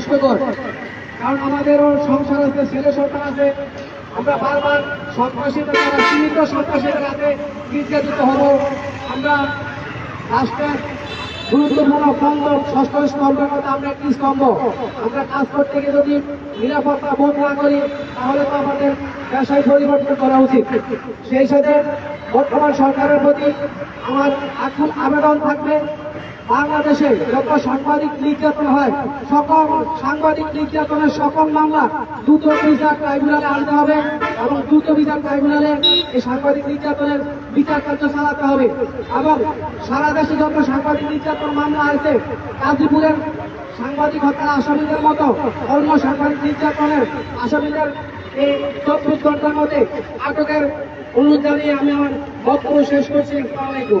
কষ্টকর কারণ আমাদেরও সংসার আছে, ছেলে সন্তান আছে। আমরা বারবার সন্ত্রাসীদের দ্বারা, সীমিত সন্ত্রাসীদের হাতে নির্যাতিত হব। আমরা রাষ্ট্রের গুরুত্বপূর্ণ স্তম্ভ ষষ্ঠ স্তম্ভের মধ্যে আমরা একটি স্তম্ভ। আমরা কাজ করতে গিয়ে যদি নিরাপত্তা বোধ না করি, তাহলে তো আমাদের পেশায় পরিবর্তন করা উচিত। সেই সাথে বর্তমান সরকারের প্রতি আমার এখন আবেদন থাকবে। বাংলাদেশে যত সাংবাদিক নির্যাতন হয়, সকল সাংবাদিক নির্যাতনের সকল মামলা দ্রুত বিচার ট্রাইব্যুনালে আনতে হবে এবং দ্রুত বিচার ট্রাইব্যুনালে এই সাংবাদিক নির্যাতনের বিচার কার্য চালাতে হবে। এবং সারা দেশে যত সাংবাদিক নির্যাতন মামলা আছে গাজীপুরের সাংবাদিক হত্যার আসামিদের মতো অন্য সাংবাদিক নির্যাতনের আসামিদের এই চব্বিশ ঘণ্টার মধ্যে আটকের জানিয়ে আমি আমার বক্তব্য শেষ করছি। আসসালামু আলাইকুম।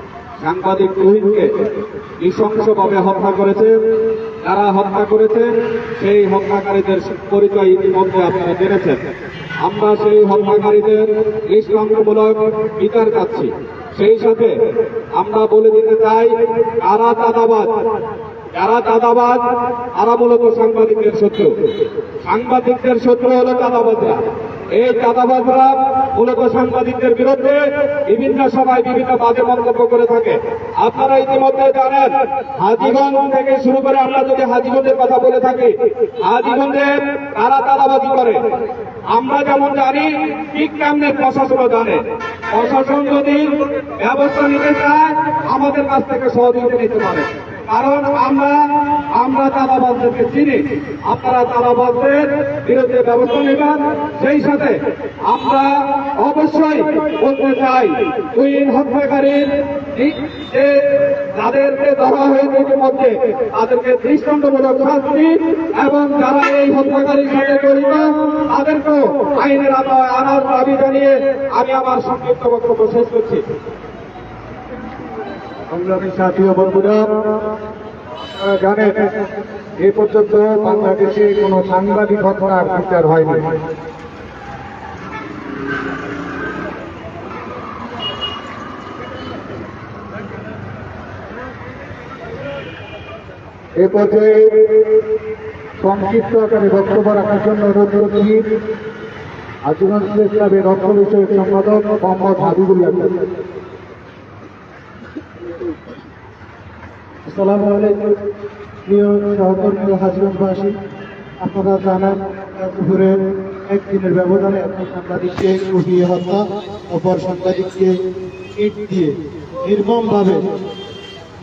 সাংবাদিক তুহিনকে নৃশংসভাবে হত্যা করেছে। যারা হত্যা করেছে, সেই হত্যাকারীদের পরিচয় ইতিমধ্যে আপনারা জেনেছেন। আমরা সেই হত্যাকারীদের দৃষ্টান্তমূলক বিচার চাচ্ছি। সেই সাথে আমরা বলে দিতে চাই, কারা চাঁদাবাজ? যারা চাঁদাবাজ? তারা মূলত সাংবাদিকদের শত্রু। সাংবাদিকদের শত্রু হলো চাঁদাবাজরা। এই চাঁদাবাজরা মূলত সাংবাদিকদের বিরুদ্ধে বিভিন্ন সময় বিভিন্ন বাজে মন্তব্য করে থাকে। আপনারা ইতিমধ্যে জানেন, হাজিগঞ্জ থেকে শুরু করে আমরা যদি হাজিগঞ্জের কথা বলে থাকি, হাজিগঞ্জে কারা চাঁদাবাজি করে? আমরা যেমন জানি, ঠিক কেমনে প্রশাসনও জানে। প্রশাসন যদি ব্যবস্থা নিতে চায়, আমাদের কাছ থেকে সহযোগিতা নিতে পারে। কারণ আমরা আমরা চাঁদাবাজদেরকে চিনি। আপনারা চাঁদাবাজদের বিরুদ্ধে ব্যবস্থা নেবেন। সেই সাথে আমরা অবশ্যই বলতে চাই কুইন হত্যাকারীর যাদেরকে ধরা হয়েছে ইতিমধ্যে, তাদেরকে দৃষ্টান্তমূলক শাস্তি এবং যারা এই হত্যাকারীর সাথে জড়িত, তাদেরকেও আইনের আদায় আনার দাবি জানিয়ে আমি আমার সংক্ষিপ্ত বক্তব্য শেষ করছি। সংগ্রামী সাথী বন্ধুরা জানেন, এ পর্যন্ত বাংলাদেশে কোনো সাংবাদিক হত্যার বিচার হয়নি। এ পর্যায়ে সংক্ষিপ্ত আকারে বক্তব্য রাখার জন্য অনুরোধ করছি প্রেস ক্লাবের অর্থ বিষয়ক সম্পাদক মোহাম্মদ হাবিবুল্লাহ। আসসালামু আলাইকুম, প্রিয় সহকর্মী ও হাজরতবাসী আপনারা জানান, দুপুরে একদিনের ব্যবধানে একজন সাংবাদিককে উঠিয়ে হত্যা, অপর সাংবাদিককে ইট দিয়ে নির্মমভাবে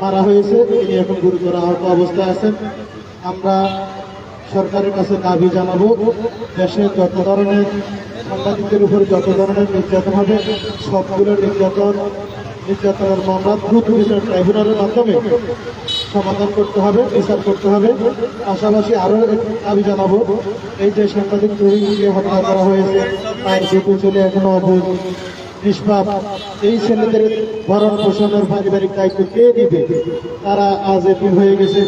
মারা হয়েছে। তিনি এখন গুরুতর আহত অবস্থায় আছেন। আমরা সরকারের কাছে দাবি জানাব, দেশে যত ধরনের সাংবাদিকদের উপর যত ধরনের নির্যাতন হবে, সবগুলো নির্যাতন নির্যাতনের মামলা দ্রুত বিচার ট্রাইব্যুনালের মাধ্যমে সমাধান করতে হবে, বিচার করতে হবে। পাশাপাশি আরও দাবি জানাব, এই যে সাংবাদিক তরুণীকে হত্যা করা হয়েছে, তার দুটো ছেলে এখনও অবুধ, নিষ্পাপ। এই ছেলেদের ভরণ পোষণের পারিবারিক দায়িত্ব কে দিবে তারা আজ এপিল হয়ে গেছে।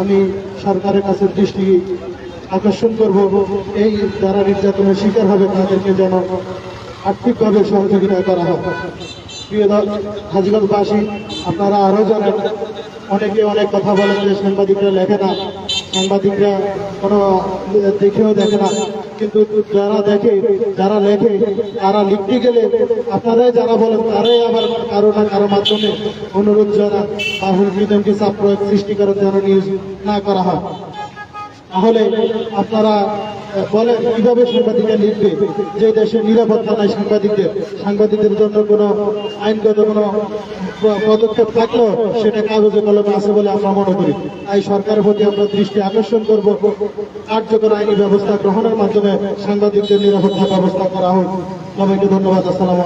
আমি সরকারের কাছে দৃষ্টি আকর্ষণ করব। এই যারা নির্যাতনের শিকার হবে, তাদেরকে যেন আর্থিকভাবে সহযোগিতা করা হয় প্রিয় হাজিগঞ্জবাসী আপনারা আরও জানেন, অনেকে অনেক কথা বলেন যে সাংবাদিকরা লেখে না, সাংবাদিকরা কোনো দেখেও দেখে না, কিন্তু যারা দেখে, যারা লেখে, তারা লিখতে গেলে আপনারাই যারা বলেন, তারাই আবার কারও না কারও মাধ্যমে অনুরোধ জানান বা হুমকিদমকে চাপ প্রয়োগ সৃষ্টি করার জন্য নিউজ না করা হয়। তাহলে আপনারা বলেন কীভাবে সাংবাদিকরা লিখবে যে দেশে নিরাপত্তা নাই সাংবাদিকদের সাংবাদিকদের জন্য কোনো আইনগত কোনো পদক্ষেপ থাকলেও সেটা কাগজে কলমে আছে বলে আমরা মনে করি। তাই সরকারের প্রতি আমরা দৃষ্টি আকর্ষণ করব। কার্যকর আইনি ব্যবস্থা গ্রহণের মাধ্যমে সাংবাদিকদের নিরাপত্তা ব্যবস্থা করা হোক। সবাইকে ধন্যবাদ। আসসালামু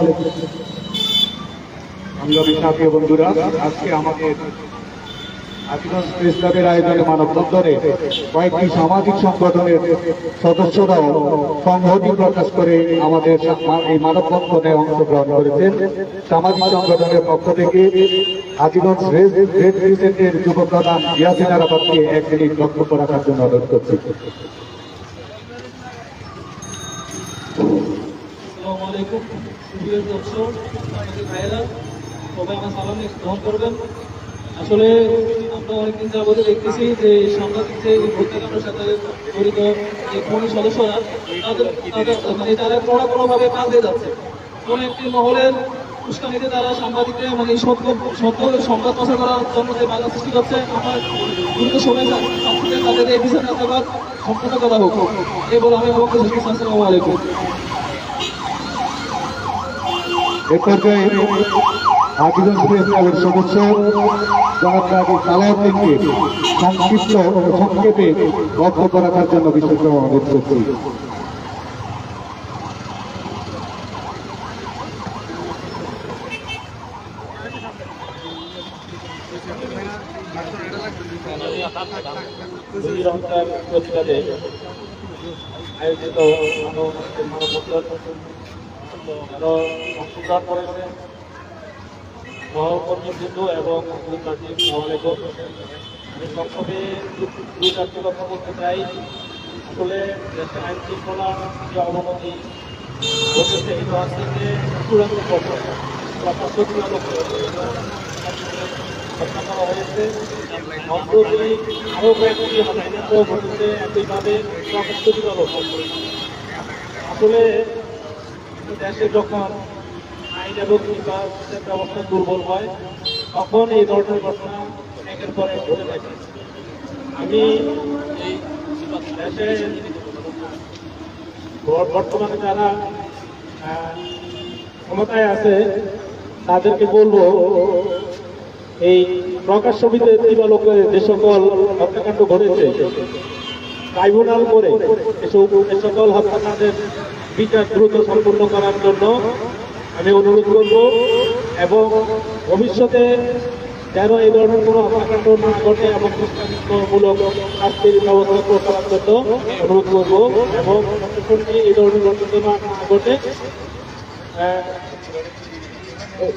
আজিগঞ্জ প্রেস ক্লাবের কয়েকটি সামাজিক সংগঠনের সদস্যরাও সংহতি প্রকাশ করে আমাদের এই মানববন্ধনে অংশগ্রহণ করেছেন। সামাজিক সংগঠনের পক্ষ থেকে আজিগঞ্জ রেড ক্রিসেন্টের যুব প্রধান ইয়াসিন আরাফাতকে এক মিনিট বক্তব্য রাখার জন্য অনুরোধ করছি। সবাই আমার সালাম গ্রহণ করবেন। আসলে আমরা অনেকদিন যাবতীয় দেখতেছি যে সাংবাদিক যে হত্যাকাণ্ডের সাথে জড়িত যে খনি সদস্যরা, তাদের মানে তারা কোনো কোনোভাবে পাশ দিয়ে যাচ্ছে। কোনো একটি মহলের উস্কানিতে তারা সাংবাদিকরা মানে সত্য সত্য সংবাদ প্রচার করার জন্য যে বাধা সৃষ্টি করছে, আমার দ্রুত সময় চাচ্ছি তাদের এই বিচার আবার সম্পূর্ণ করা হোক। এই বলে আমি আমাকে আসসালামু আলাইকুম। এ পর্যায়ে সংক্ষিপ্ত সংক্ষেপে বক্তব্য রাখার জন্য বিশেষ অনুরোধ করছি দুই রহতার প্রতিবাদে আয়োজিত মানববন্ধন মানববন্ধন আরও অংশগ্রহণ করেছে সহকর্মীবৃন্দ এবং সাংবাদিক আমি সংক্ষেপে দুই চারটি কথা বলতে চাই। আসলে দেশের আইন শৃঙ্খলা যে অবনতি ঘটেছে, এটা যে চূড়ান্ত পর্যায়ে। হত্যা করা হয়েছে। সম্প্রতি আরও কয়েকটি আসলে দেশে যখন আইন এবং বিচার ব্যবস্থা দুর্বল হয় তখন এই ধরনের ঘটনা একের পর ঘটে থাকে। আমি এই দেশে বর্তমানে যারা ক্ষমতায় আছে, তাদেরকে বলব, এই প্রকাশ্য দিবালোকে যে সকল হত্যাকাণ্ড ঘটেছে, ট্রাইব্যুনাল করে এসব সকল হত্যাকাণ্ডের বিচার দ্রুত সম্পূর্ণ করার জন্য আমি অনুরোধ করব এবং ভবিষ্যতে যেন এই ধরনের কোনো হত্যাকাণ্ড না ঘটে, এবং দৃষ্টান্তমূলক শাস্তির ব্যবস্থা করার জন্য অনুরোধ করব এবং এই ধরনের ঘটনা না ঘটে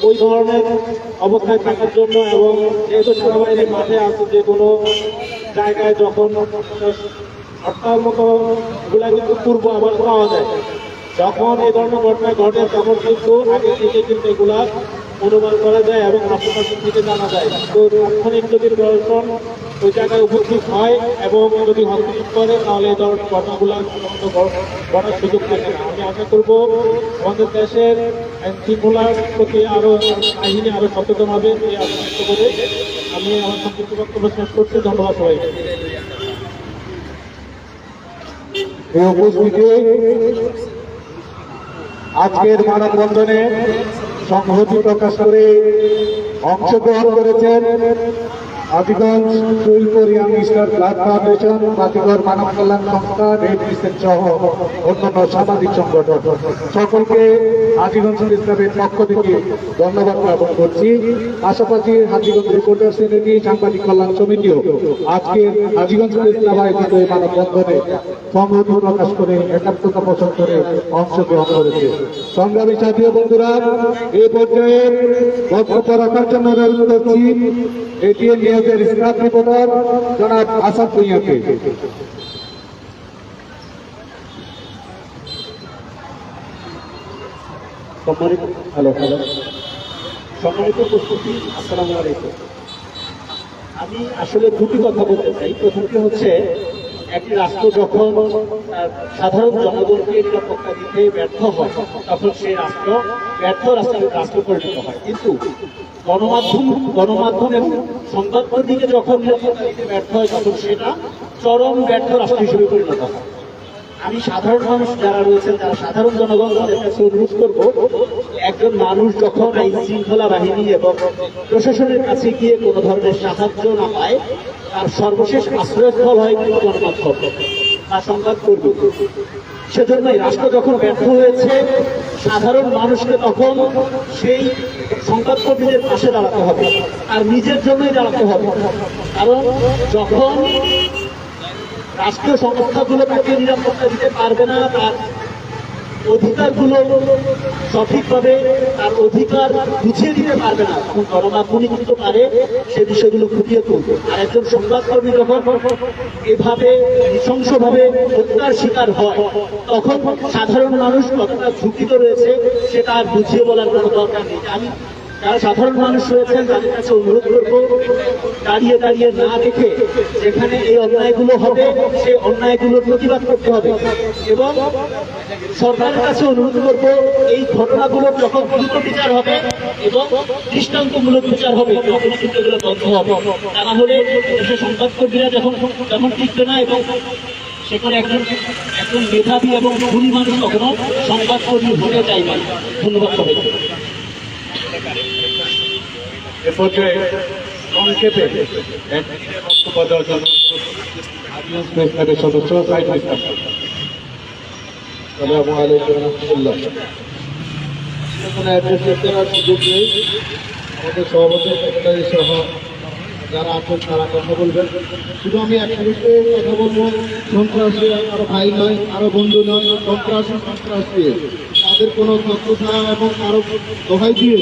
ওই ধরনের অবস্থায় থাকার জন্য এবং যেহেতু সেনাবাহিনী মাঠে আছে যে কোনো জায়গায় যখন হরতাল মতো এগুলা কিন্তু পূর্ব আবার পাওয়া যায়, যখন এই ধরনের ঘটনা ঘটে, তখন কিন্তু আগে থেকে কিন্তু এগুলা অনুমান করা যায় এবং আশেপাশে থেকে জানা যায়। তো তাৎক্ষণিক যদি প্রশাসন ওই জায়গায় উপস্থিত হয় এবং যদি হস্তক্ষেপ করে, তাহলে এই ধরনের ঘটনাগুলো ঘটার সুযোগ থাকে আমি আশা করব আমাদের দেশের আইন শৃঙ্খলার প্রতি আরও বাহিনী আরও সচেতন হবে, এই করে আমি আমার সংক্ষিপ্ত বক্তব্য শেষ করছি। ধন্যবাদ সবাইকে। এই উপস্থিতি আজকের মানববন্ধনে সংহতি প্রকাশ করে অংশগ্রহণ করেছেন আজিগঞ্জ সুইলপুরিয়াং স্টার ব্লাড ফাউন্ডেশন বাতিগড় মানব কল্যাণ সংস্থা, রেড ক্রিসেন্ট সহ অন্যান্য সামাজিক সংগঠন। সকলকে আজিগঞ্জ ইসলামের পক্ষ থেকে ধন্যবাদ জ্ঞাপন করছি। পাশাপাশি হাজিগঞ্জ রিপোর্টার শ্রেণি সাংবাদিক কল্যাণ সমিতিও আজকে হাজিগঞ্জ ইসলাম আয়োজিত এই মানববন্ধনে সংহতি প্রকাশ করে একাত্মতা পোষণ করে অংশগ্রহণ করেছে। সংগ্রামী সাথী বন্ধুরা এই পর্যায়ে বক্তব্য রাখার জন্য অনুরোধ করছি। এটিএন নিউজের স্টাফ জনাব আসাদ ভুইয়াকে। আমি আসলে দুটি কথা বলতে চাই। প্রথমটি হচ্ছে, একটি রাষ্ট্র যখন সাধারণ জনগণকে নিরাপত্তা দিতে ব্যর্থ হয়, তখন সেই রাষ্ট্র, ব্যর্থ রাষ্ট্র রাষ্ট্র পরিণত হয়। কিন্তু গণমাধ্যম গণমাধ্যম এবং সংবাদপত্র দিকে যখন নিরাপত্তা দিতে ব্যর্থ হয়, তখন সেটা চরম ব্যর্থ রাষ্ট্র হিসেবে পরিণত হয়। আমি সাধারণ মানুষ যারা রয়েছেন, তারা সাধারণ জনগণ কাছে অনুরোধ করব, একজন মানুষ যখন আইন শৃঙ্খলা বাহিনী এবং প্রশাসনের কাছে গিয়ে কোনো ধরনের সাহায্য না পায়, তার সর্বশেষ আশ্রয়স্থল হয় কিন্তু গণমাধ্যম। তা করব। সেজন্য রাষ্ট্র যখন ব্যর্থ হয়েছে, সাধারণ মানুষকে তখন সেই সংবাদকর্মীদের পাশে দাঁড়াতে হবে আর নিজের জন্যই দাঁড়াতে হবে। কারণ যখন রাষ্ট্রীয় সংস্থাগুলো তাকে নিরাপত্তা দিতে পারবে না, তার অধিকারগুলো সঠিকভাবে তার অধিকার বুঝিয়ে দিতে পারবে না। গণমাধ্যমই কিন্তু পারে সে বিষয়গুলো খুঁটিয়ে তুলবে আর একজন সংবাদকর্মী যখন এভাবে নৃশংসভাবে হত্যার শিকার হয়, তখন সাধারণ মানুষ কতটা ঝুঁকিতে রয়েছে সেটা আর বুঝিয়ে বলার কোনো দরকার নেই। আমি যারা সাধারণ মানুষ রয়েছেন, তাদের কাছে অনুরোধ করব, দাঁড়িয়ে দাঁড়িয়ে না দেখে যেখানে এই অন্যায়গুলো হবে, সেই অন্যায়গুলোর প্রতিবাদ করতে হবে। এবং সরকারের কাছে অনুরোধ করব, এই ঘটনাগুলোর যখন দ্রুত বিচার হবে এবং দৃষ্টান্তমূলক বিচার হবে তখন কিন্তু এগুলো বন্ধ হবে। তা না হলে দেশের সংবাদকর্মীরা যখন যখন টিকবে না এবং সেখানে একজন একজন মেধাবী এবং ধনী মানুষ কখনো সংবাদকর্মী হতে চাইবে না। ধন্যবাদ এ পর্যায়ে সংক্ষেপে এক মিনিটের বক্তব্য দেওয়ার জন্য সদস্য সাইদুল ইসলাম সালামু আলাইকুম রহমতুল্লাহ। কোনো অ্যাড্রেস দেওয়ার সুযোগ নেই। আমাদের সভাপতি সেক্রেটারি সহ যারা আছেন তারা কথা বলবেন। শুধু আমি একটা বিষয়ে কথা বলব। সন্ত্রাসী আরও ভাই নয়, আরও বন্ধু নয়, সন্ত্রাসী সন্ত্রাসী। তাদের কোনো তথ্যতা এবং কারও দোহাই দিয়ে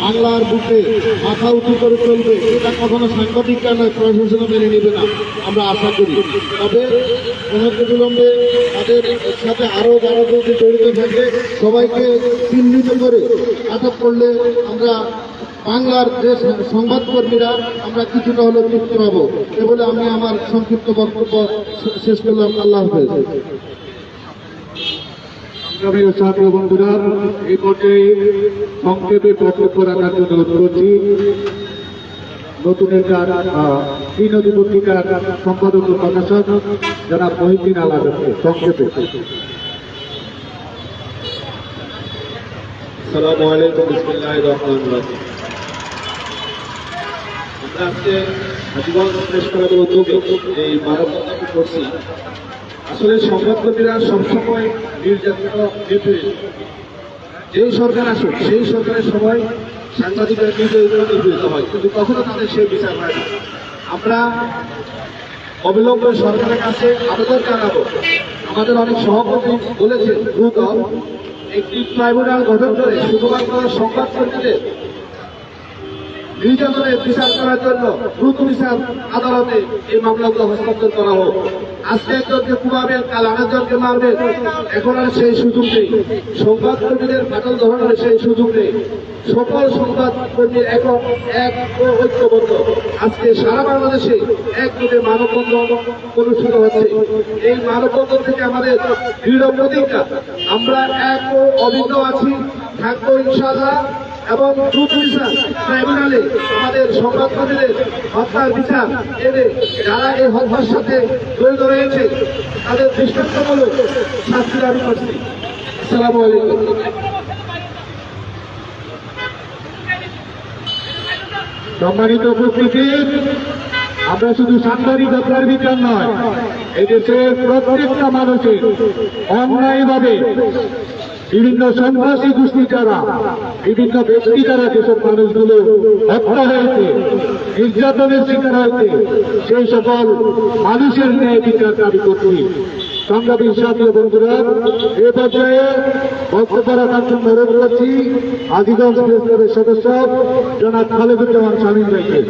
বাংলার বুকে মাথা উঁচু করে চলবে, এটা কখনো সাংবাদিকরা নয়, প্রশাসনও মেনে নেবে না, আমরা আশা করি। তবে অনতি বিলম্বে তাদের সাথে আরও যারা যদি জড়িত থাকে সবাইকে চিহ্নিত করে আটক করলে আমরা বাংলার যে সংবাদকর্মীরা আমরা কিছুটা হলেও তৃপ্তি পাবো এ বলে আমি আমার সংক্ষিপ্ত বক্তব্য শেষ করলাম। আল্লাহ হাফেজ। সংগ্রামী সাথী বন্ধুরা, এই পর্যায়ে সংক্ষেপে বক্তব্য রাখার জন্য অনুরোধ করছি। নতুন একটা শ্রীনদী পত্রিকার সম্পাদক প্রকাশক যারা মহিদিন আলাদা সংক্ষেপে। আমরা আজকে প্রেস ক্লাবের উদ্যোগে এই মানববন্ধনটি করছি। আসলে সংবাদকর্মীরা সবসময় নির্যাতিত নিপীড়িত যেই সরকার আসুক, সেই সরকারের সময় সাংবাদিকরা নির্যাতিত নিপীড়িত হয়, কিন্তু কখনো তাদের সেই বিচার হয় না। আমরা অবিলম্বে সরকারের কাছে আবেদন জানাব। আমাদের অনেক সভাপতি বলেছে দ্রুত একটি ট্রাইব্যুনাল গঠন করে শুধুমাত্র সংবাদকর্মীদের নির্যাতনের বিচার করার জন্য দ্রুত বিচার আদালতে এই মামলাগুলো হস্তান্তর করা হোক। আজকে একজনকে কুমাবেন কাল আরেকজনকে মারবেন। এখন আর সেই সুযোগ নেই। সংবাদকর্মীদের ফাটল ধরনের সেই সুযোগ নেই। সকল সংবাদকর্মীর একক এক ও ঐক্যবদ্ধ। আজকে সারা বাংলাদেশে একযোগে মানববন্ধন অনুষ্ঠিত হচ্ছে। এই মানববন্ধন থেকে আমাদের দৃঢ় প্রতিজ্ঞা, আমরা এক ও অভিন্ন আছি। থাকব ইনশাআল্লাহ। এবং ট্রাইব্যুনালে আমাদের সংবাদকর্মীদের হত্যার বিচার এনে যারা এই হত্যার সাথে জড়িত রয়েছে, তাদের দৃষ্টান্তমূলক শাস্তি দাবি করছি। আসসালামু আলাইকুম। সম্মানিত উপস্থিতি, আমরা শুধু সাংবাদিকতার বিচার নয় এদেশের প্রত্যেকটা মানুষের অন্যায়ভাবে বিভিন্ন সন্ত্রাসী গোষ্ঠী দ্বারা বিভিন্ন ব্যক্তি দ্বারা যেসব মানুষগুলো হত্যা হয়েছে, নির্যাতনের শিকার হয়েছে। সেই সকল মানুষের ন্যায় বিচার দাবি করছি। সংগ্রামী সাথী বন্ধুরা, এ পর্যায়ে বক্তব্য রাখার জন্য অনুরোধ করছি আদিগঞ্জ প্রেস সদস্য জনাব খালেদুজ্জামান স্বামী ভাইকে।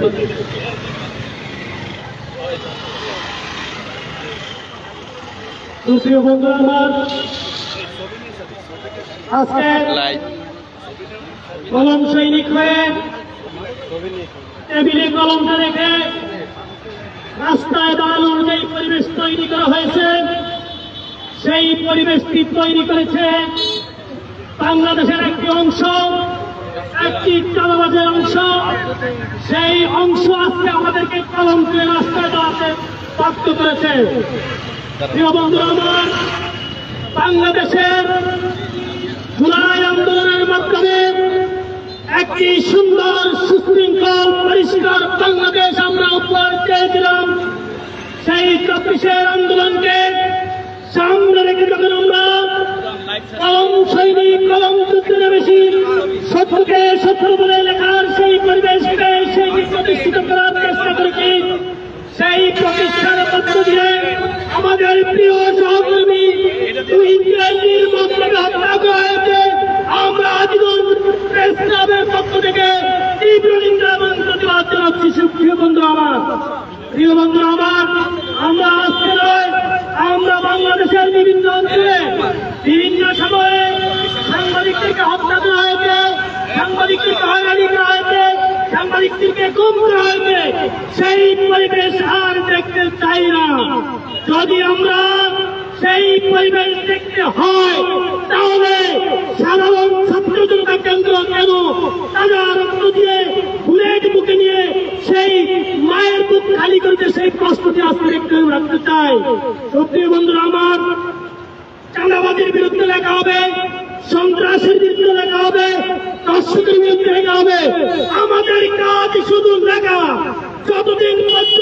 সুপ্রিয় বন্ধু আমার আজকে কলম সৈনিক হয়ে টেবিলে কলমটা রেখে রাস্তায় দাঁড়ানোর যে পরিবেশ তৈরি করা হয়েছে। সেই পরিবেশটি তৈরি করেছে বাংলাদেশের একটি অংশ, একটি চালাবাজের অংশ। সেই অংশ আজকে আমাদেরকে কলম করে রাস্তায় দাঁড়াতে বাধ্য করেছে। প্রিয় বন্ধুরা, আমার বাংলাদেশের জুলাই আন্দোলনের মাধ্যমে একটি সুন্দর সুশৃঙ্খল পরিষ্কার বাংলাদেশ আমরা উপহার চেয়েছিলাম। সেই চব্বিশের আন্দোলনকে সামনে রেখে যখন আমরা কলম সৈনিক, কলম যুদ্ধে বেশি শত্রুকে শত্রু বলে লেখার সেই পরিবেশকে সেই প্রতিষ্ঠিত করার চেষ্টা করেছি, সেই প্রতিষ্ঠানের মধ্য দিয়ে আমাদের প্রিয় সহকর্মী ইংরেজির মন্ত্রকে হত্যা করা হয়েছে। আমরা আজীবন প্রেস পক্ষ থেকে তীব্র নিন্দা এবং প্রতিবাদ জানাচ্ছি। বন্ধু আমার, প্রিয় বন্ধু আমার, আমরা আজকে নয়, আমরা বাংলাদেশের বিভিন্ন অঞ্চলে বিভিন্ন সময়ে সাংবাদিকদেরকে হত্যা করা হয়েছে সাংবাদিকদেরকে হয়রানি করা হয়েছে, সাংবাদিকদেরকে গুম করা হয়েছে। সেই পরিবেশ আর দেখতে চাই না। যদি আমরা সেই পরিবেশ দেখতে হয়, তাহলে সাধারণ ছাত্র জনতা কেন্দ্র কেন তারা রক্ত দিয়ে বুলেট বুকে নিয়ে সেই মায়ের বুক খালি করতে সেই প্রশ্নটি আজকে একটু রাখতে চাই। সত্যি বন্ধুরা, আমার চাঁদাবাদের বিরুদ্ধে লেখা হবে, সন্ত্রাসের বিরুদ্ধে লেখা হবে, দর্শকের বিরুদ্ধে লেখা হবে। আমাদের কাজ শুধু লেখা, যতদিন পর্যন্ত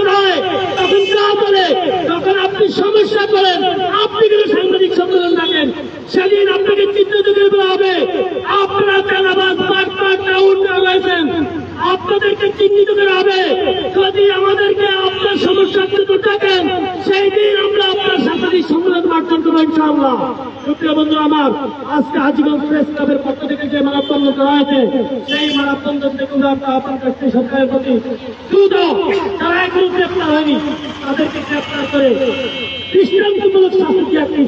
করা হয় তখন যা বলে তখন আপনি সমস্যা করেন, আপনি কিন্তু সাংবাদিক সম্মেলন রাখেন সেদিন আপনাকে চিত্র যুগে বলা হবে। আপনারা চালাবাদ ডাউন রয়েছেন আপনাদেরকে চিহ্নিত করা হবে। যদি আমাদেরকে আপনার সমস্যা থেকে থাকেন সেই দিন আমরা আপনার সাংবাদিক সম্মেলন অর্জন করব ইনশাআল্লাহ। সুপ্রিয় বন্ধু আমার, আজকে হাজিগঞ্জ প্রেস ক্লাবের পক্ষ থেকে যে মানববন্ধন করা হয়েছে, সেই মানববন্ধন দেখুন আপনার কাছ সরকারের প্রতি দ্রুত তারা এখনও গ্রেপ্তার হয়নি, তাদেরকে গ্রেপ্তার করে দৃষ্টান্তমূলক শাস্তি একটি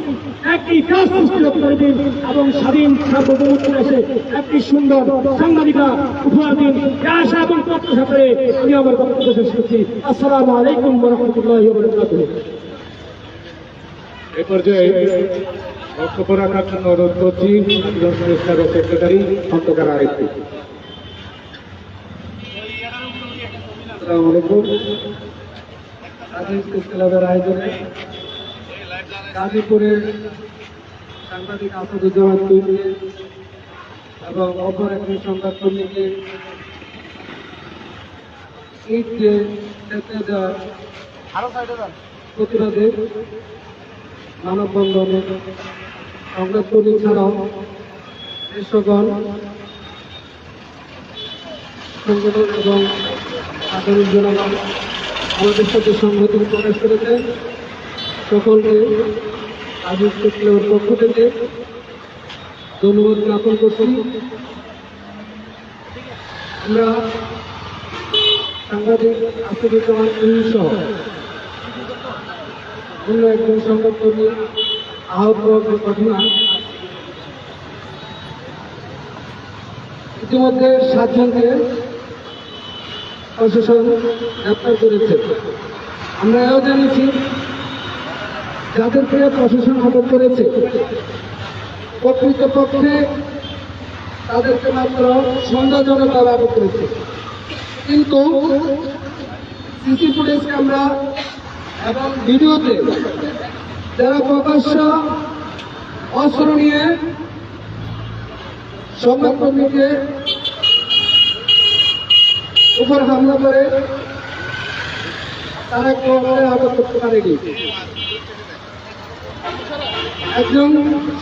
একটি কাজ সৃষ্টি করে দিন এবং স্বাধীন সার্বভৌমত্ব এসে একটি সুন্দর সাংবাদিকা উপহার দিন। আশা এবং প্রত্যাশা করে আমি আমার বক্তব্য শেষ করছি। আসসালামু আলাইকুম রহমতুল্লাহ এ পর্যায়ে বক্তব্য রাখার জন্য অনুরোধ করছি সংস্থার সেক্রেটারি খন্দকার আরেকটি আসসালামু আলাইকুম আজিজ ক্লাবের আয়োজনে গাজীপুরের সাংবাদিক প্রতিবাদে মানববন্ধনে কর্মী ছাড়াও দেশগণ সংগঠন এবং সাধারণ জনগণ আমাদের সাথে সংহতি প্রকাশ করেছে। সকলকে আজিজ ক্লাবের পক্ষ থেকে ধন্যবাদ জ্ঞাপন করছি। আমরা সাংবাদিক আফ্রিকান সহ ইতিমধ্যে সাতজনকে প্রশাসন গ্রেপ্তার করেছে। আমরা এও জানিয়েছি, যাদেরকে প্রশাসন আটক করেছে, প্রকৃতপক্ষে তাদেরকে মাত্র সন্দেহজনকভাবে আটক করেছে। কিন্তু সিসি ফুটেজ ক্যামেরা এবং ভিডিওতে যারা প্রকাশ্য অস্ত্র নিয়ে সংবাদকর্মীকে উপর হামলা করে, তারা কোনোভাবে আটক করতে পারেনি একজন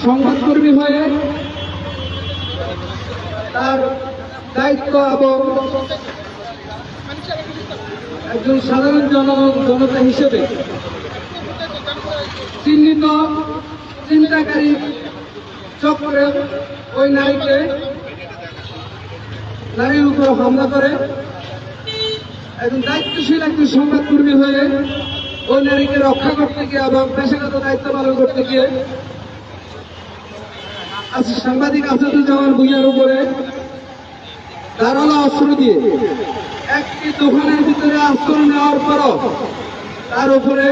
সংবাদকর্মী হয়ে তার দায়িত্ব এবং একজন সাধারণ জন জনতা হিসেবে চিহ্নিত, চিন্তাকারী চক্রে ওই নারীকে নারীর উপর হামলা করে। একজন দায়িত্বশীল একজন সংবাদকর্মী হয়ে ওই নারীকে রক্ষা করতে গিয়ে এবং পেশাগত দায়িত্ব পালন করতে গিয়ে আজ সাংবাদিক আসাদুজ্জামান ভুইয়ার উপরে ধারালো অস্ত্র দিয়ে একটি দোকানের ভিতরে আশ্রয় নেওয়ার পরও তার উপরে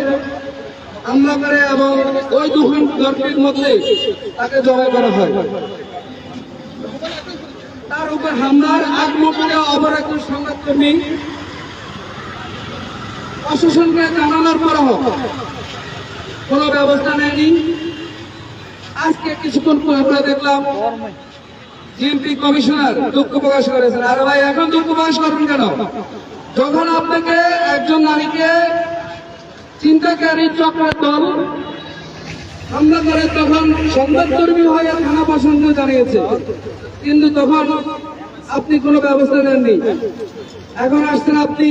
হামলা করে এবং ওই দুখন দর্পির মধ্যে তাকে জবাই করা হয়। তার উপর হামলার আগ মুহূর্তে অপর একজন সংবাদকর্মী প্রশাসনকে জানানোর পরও কোনো ব্যবস্থা নেয়নি। আজকে কিছুক্ষণ পর আমরা দেখলাম জিএমপি কমিশনার দুঃখ প্রকাশ করেছেন। আরে ভাই, এখন দুঃখ প্রকাশ করবেন কেন? যখন আপনাকে একজন নারীকে চিন্তাকারী চক্রের দল হামলা করে তখন সংবাদকর্মী হয়ে থানা পছন্দ জানিয়েছে। কিন্তু তখন আপনি কোনো ব্যবস্থা নেননি। এখন আসছেন আপনি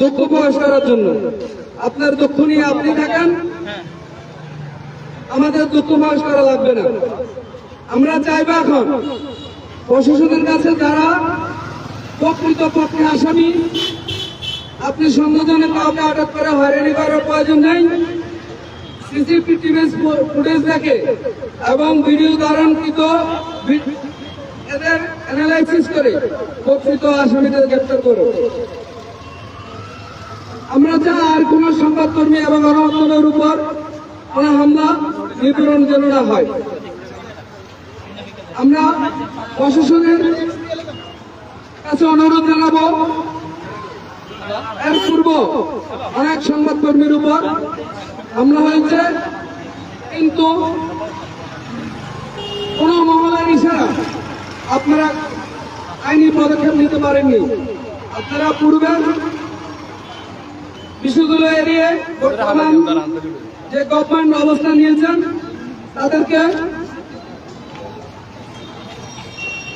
দুঃখ প্রকাশ করার জন্য। আপনার দুঃখ নিয়ে আপনি থাকেন। আমাদের দুঃখ প্রকাশ করা লাগবে না। আমরা চাইব এখন প্রশাসনের কাছে যারা প্রকৃত পক্ষে আসামি। আপনি সন্দেহজনক কাউকে আটক করে হয়রানি করার প্রয়োজন নেই। সিসিটিভি ফুটেজ দেখে এবং ভিডিও ধারণকৃত এদের অ্যানালাইসিস করে প্রকৃত আসামিদের গ্রেপ্তার করো আমরা চাই আর কোন সংবাদকর্মী এবং গণমাধ্যমের উপর কোনো হামলা নিপীড়ন যেন হয়। আমরা প্রশাসনের কাছে অনুরোধ জানাব। এর পূর্ব অনেক সংবাদকর্মীর উপর হামলা হয়েছে, কিন্তু কোন মহলের ইশারা আপনারা আইনি পদক্ষেপ নিতে পারেননি। আপনারা পূর্বে বিষয়গুলো এড়িয়ে বর্তমান যে গভর্নমেন্ট অবস্থান নিয়েছেন, তাদেরকে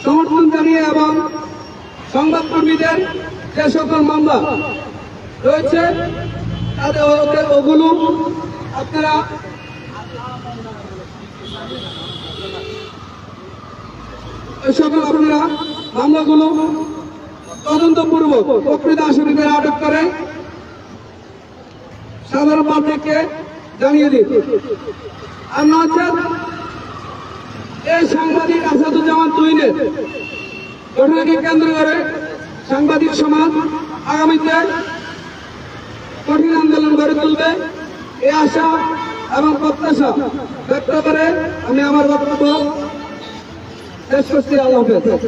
সমর্থন জানিয়ে এবং সংবাদকর্মীদের যে সকল মামলা রয়েছে তাদের ওগুলো আপনারা ওই সকল আপনারা মামলাগুলো তদন্তপূর্বক প্রকৃত আসামিদের আটক করে সাধারণ পাবলিককে জানিয়ে দিন। আর নচেত এই সাংবাদিক আসাদুজ্জামান তুইনের ঘটনাকে কেন্দ্র করে সাংবাদিক সমাজ আগামীতে কঠিন আন্দোলন গড়ে তুলবে। এই আশা এবং প্রত্যাশা ব্যক্ত করে আমি আমার বক্তব্য শেষ করছি। আল্লাহ হাফেজ।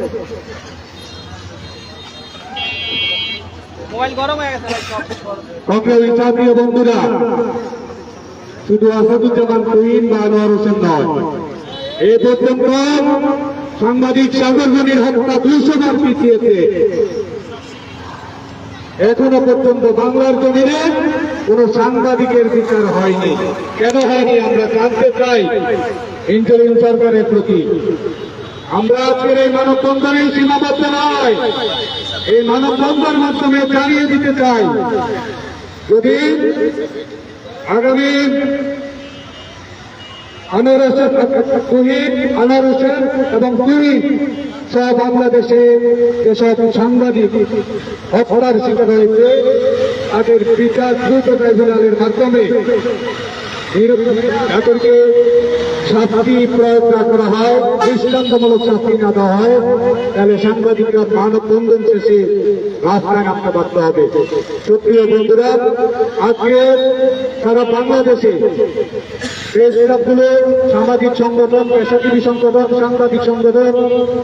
মোবাইল গরম হয়ে গেছে ভাই সব কংগ্রেস বন্ধুরা শুধু আসাদুজ্জামান তুহিন বা আনোয়ার হোসেন নয় এ পর্যন্ত সাংবাদিক সাগরগণের হত্যা দুইশো বার পিছিয়েছে। এখনও পর্যন্ত বাংলার জমিনে কোন সাংবাদিকের বিচার হয়নি। কেন হয়নি আমরা জানতে চাই ইন্টারিম সরকারের প্রতি। আমরা আজকের এই মানববন্ধনে সীমাবদ্ধ নয়। এই মানববন্ধন মাধ্যমে জানিয়ে দিতে চাই, যদি আগামী তুহিন আনোয়ার হোসেন এবং তুহিন সহ বাংলাদেশে যেসব সাংবাদিক হত্যার শিকার হয়েছে। তাদের বিচার দ্রুত ট্রাইব্যুনালের মাধ্যমে শাস্তি প্রয়োগ না করা হয়, দৃষ্টান্তমূলক শাস্তি না দেওয়া হয়, তাহলে সাংবাদিকরা মানববন্ধন শেষে রাস্তায় নামতে বাধ্য হবে। সুপ্রিয় বন্ধুরা, আজকে সারা বাংলাদেশে প্রেস ক্লাবগুলো সামাজিক সংগঠন, পেশাজীবী সংগঠন, সাংবাদিক সংগঠন,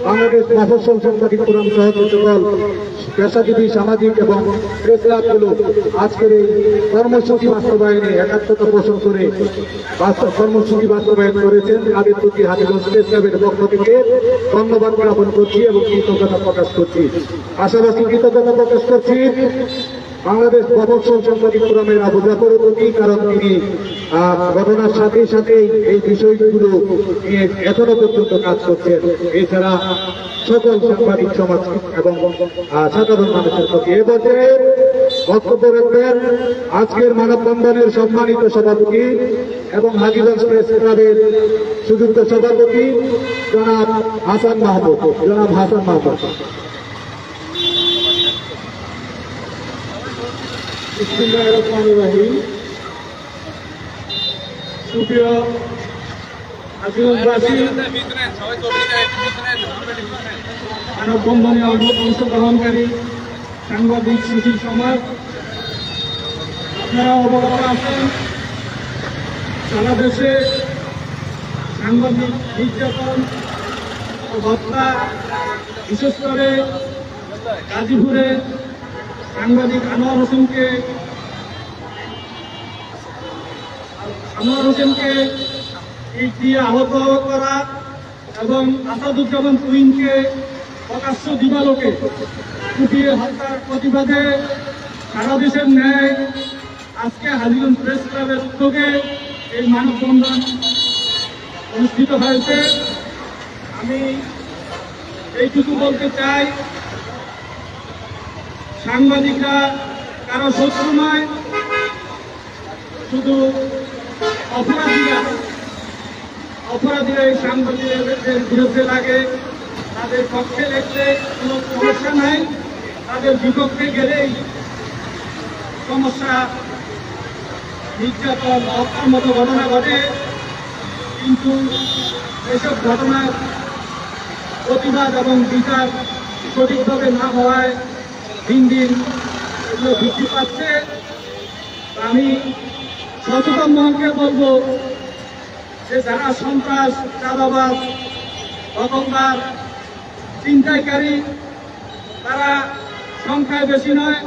বাংলাদেশ মফস্বল সাংবাদিক ফোরাম সহ সকল পেশাজীবী, সামাজিক এবং প্রেস ক্লাবগুলো আজকের এই কর্মসূচি বাস্তবায়নে একাত্মতা পোষণ করে কর্মসূচি বাস্তবায়ন করেছেন। তাদের প্রতি হাজিগঞ্জ প্রেস ক্লাবের পক্ষ থেকে ধন্যবাদ জ্ঞাপন করছি এবং কৃতজ্ঞতা প্রকাশ করছি। পাশাপাশি কৃতজ্ঞতা প্রকাশ করছি বাংলাদেশ প্রবর্তন সাংবাদিক ফোরামের আবু জাফরের প্রতি, কারণ তিনি ঘটনার সাথে সাথে এই বিষয়গুলো নিয়ে এখনও পর্যন্ত কাজ করছেন। এছাড়া সকল সাংবাদিক সমাজ এবং সাধারণ মানুষের প্রতি এ পর্যায়ে বক্তব্য রাখবেন আজকের মানববন্ধনের সম্মানিত সভাপতি এবং হাজিগঞ্জ প্রেস ক্লাবের সুযুক্ত সভাপতি জনাব হাসান মাহমুদ, জনাব হাসান মাহমুদ। বিসমিল্লাহির রহমানির রহিম সুপ্রিয় আজিমবাসী মানববন্ধনে অংশগ্রহণকারী সাংবাদিক সুশীল সমাজ আপনারা অবগত আছেন সারা দেশে সাংবাদিক নির্যাতন ও বিশেষ করে গাজীপুরে সাংবাদিক আনোয়ার হোসেনকে আনোয়ার হোসেনকে ইট আহত করা এবং আসাদুজ্জামান তুইনকে প্রকাশ্য দিবালোকে কুপিয়ে হত্যার প্রতিবাদে সারা দেশের ন্যায় আজকে হাজিগঞ্জ প্রেস ক্লাবের উদ্যোগে এই মানববন্ধন অনুষ্ঠিত হয়েছে। আমি এইটুকু বলতে চাই সাংবাদিকরা, কারও শত্রু নয়, শুধু অপরাধীরা। অপরাধীরা এই সাংবাদিকদের বিরুদ্ধে লাগে, তাদের পক্ষে দেখলে কোনো সমস্যা নাই, তাদের বিপক্ষে গেলেই সমস্যা, নির্যাতন হত্যার মতো ঘটনা ঘটে। কিন্তু এসব ঘটনার প্রতিবাদ এবং বিচার সঠিকভাবে না হওয়ায় দিন দিন এগুলো বৃদ্ধি পাচ্ছে আমি সচেতন মহলকে বলব যে যারা সন্ত্রাস, চাঁদাবাজ দখলদার চিন্তাইকারী তারা সংখ্যায় বেশি নয়,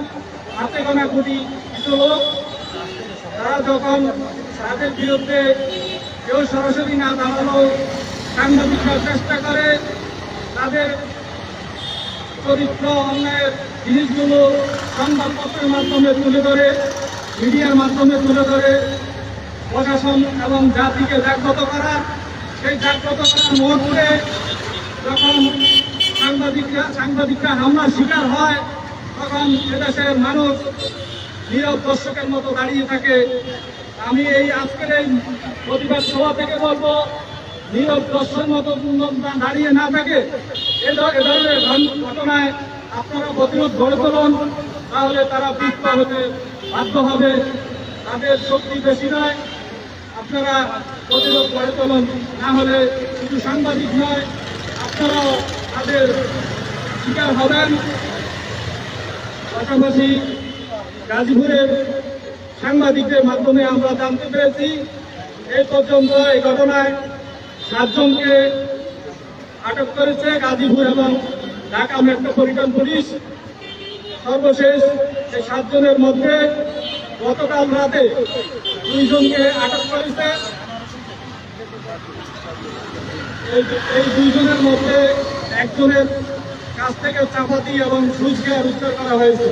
হাতে গোনা কোটি কিছু লোক। তারা যখন তাদের বিরুদ্ধে কেউ সরাসরি না দাঁড়াল সাংবাদিকরা চেষ্টা করে, তাদের চরিত্র অন্যায়ের জিনিসগুলো সংবাদপত্রের মাধ্যমে তুলে ধরে, মিডিয়ার মাধ্যমে তুলে ধরে, প্রশাসন এবং জাতিকে জাগ্রত করা সেই জাগ্রত করার মুহূর্তে যখন সাংবাদিকরা সাংবাদিকরা হামলার শিকার হয়, তখন এদেশের মানুষ নীরব দর্শকের মতো দাঁড়িয়ে থাকে। আমি এই আজকের এই প্রতিবাদ সভা থেকে বলব, নীরব দর্শকের মতো দাঁড়িয়ে না থাকে। এ ধরনের ঘটনায় আপনারা প্রতিরোধ গড়ে তুলুন, তাহলে তারা বিক্ষত হতে বাধ্য হবে। তাদের শক্তি বেশি নয়, আপনারা প্রতিরোধ গড়ে তুলুন। না হলে শুধু সাংবাদিক নয়, আপনারাও তাদের শিকার হবেন। পাশাপাশি গাজীপুরের সাংবাদিকদের মাধ্যমে আমরা জানতে পেরেছি এই পর্যন্ত এই ঘটনায় সাতজনকে আটক করেছে গাজীপুর এবং ঢাকা মেট্রোপলিটন পুলিশ সর্বশেষ এই সাতজনের মধ্যে গতকাল রাতে দুইজনকে আটক করেছে। এই- দুইজনের মধ্যে একজনের কাছ থেকে চাপাতি এবং গিয়ার উদ্ধার করা হয়েছে।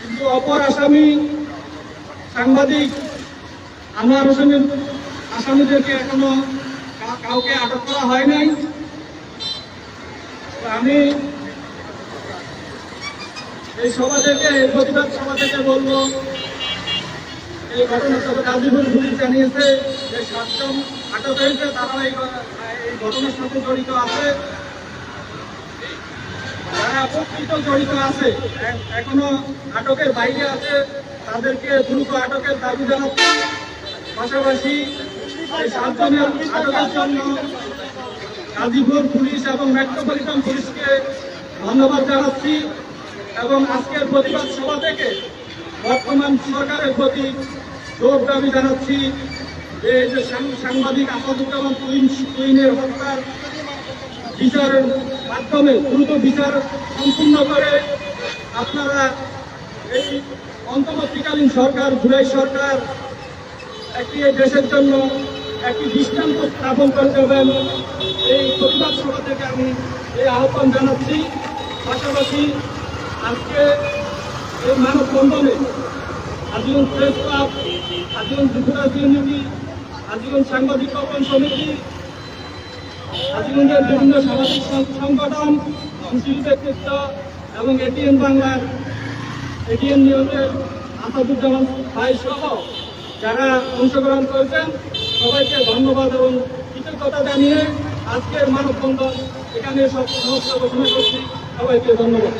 কিন্তু অপর আসামি সাংবাদিক হোসেনের আসামিদেরকে এখনও কাউকে আটক করা হয় নাই। আমি এই সভা থেকে, এই প্রতিবাদ সভা থেকে বলব, এই ঘটনা তবে গাজীপুর পুলিশ জানিয়েছে যে সাতজন আটক হয়েছে তারা এই ঘটনার সাথে জড়িত আছে। যারা প্রকৃত জড়িত আছে এখনও আটকের বাইরে আছে, তাদেরকে দ্রুত আটকের দাবি জানাচ্ছি। পাশাপাশি জন্য গাজীপুর পুলিশ এবং মেট্রোপলিটন পুলিশকে ধন্যবাদ জানাচ্ছি এবং আজকের প্রতিবাদ সভা থেকে বর্তমান সরকারের প্রতি জোর দাবি জানাচ্ছি যে এই যে সাংবাদিক আসাদুজ্জামান তুইন তুইনের হত্যার বিচারের মাধ্যমে দ্রুত বিচার সম্পূর্ণ করে আপনারা এই অন্তর্বর্তীকালীন সরকার, জুলাই সরকার, একটি দেশের জন্য একটি দৃষ্টান্ত স্থাপন করে দেবেন এই প্রতিবাদ সভা থেকে আমি এই আহ্বান জানাচ্ছি। পাশাপাশি আজকে এই মানববন্ধনে আজীবন প্রেস ক্লাব, আজীবন ত্রিপুরা ইউনিটি, আজীবন সাংবাদিক কল্যাণ সমিতি, আজীবনের বিভিন্ন সামাজিক সংগঠন সুশীল ব্যক্তিত্ব এবং এটিএন বাংলার, এটিএন নিউজের আসাদুজ্জামান ভাই সহ যারা অংশগ্রহণ করেছেন সবাইকে ধন্যবাদ এবং কৃতজ্ঞতা জানিয়ে আজকের মানববন্ধন এখানে সব সমস্যা ঘোষণা করছি। সবাইকে ধন্যবাদ।